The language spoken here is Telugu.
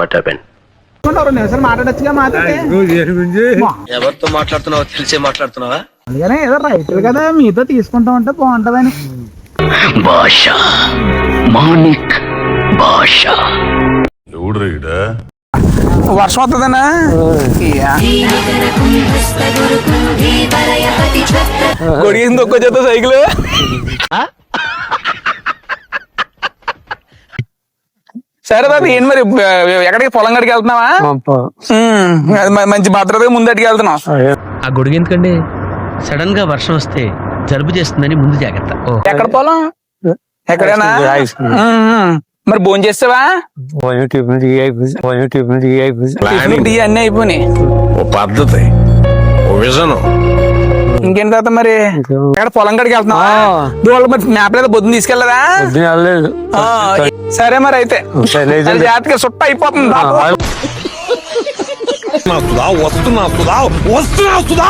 వాట్ హ్యాపెన్ ఎవరితో మాట్లాడుతున్నావో తెలిసే మాట్లాడుతున్నావా? అందుకనే ఏదో రైతులు కదా మీతో తీసుకుంటా ఉంటే బాగుంటదని. భాష మాణిక్ భాష. వర్షం వస్తుందనా కొడిగింది తొక్క చేత సైకిల్? సరే బాబు ఏంటి మరి ఎక్కడికి? పొలం గడికి వెళ్తున్నావా? మంచి భద్రతగా ముందటికి వెళ్తున్నాం. ఆ గొడుగు ఎందుకండి? సడన్గా వర్షం వస్తే జలుబు చేస్తుందని ముందు జాగ్రత్త. ఎక్కడ పొలం? ఎక్కడైనా. మరి భోజనం చేస్తావా? అన్ని అయిపోయినాయి. ఓ పద్ధతి ఓ విజనం. ఇంకేం తర్వాత మరి? ఎక్కడ పొలం గడికి వెళ్తున్నావా? మరి మ్యాప్ లేదా బొద్దున తీసుకెళ్ళదా? ఆ, సరే మరి అయితే. జాగ్రత్తగా సుట్ట అయిపోతుంది బాబు. వస్తున్నా వస్తున్నా వస్తున్నా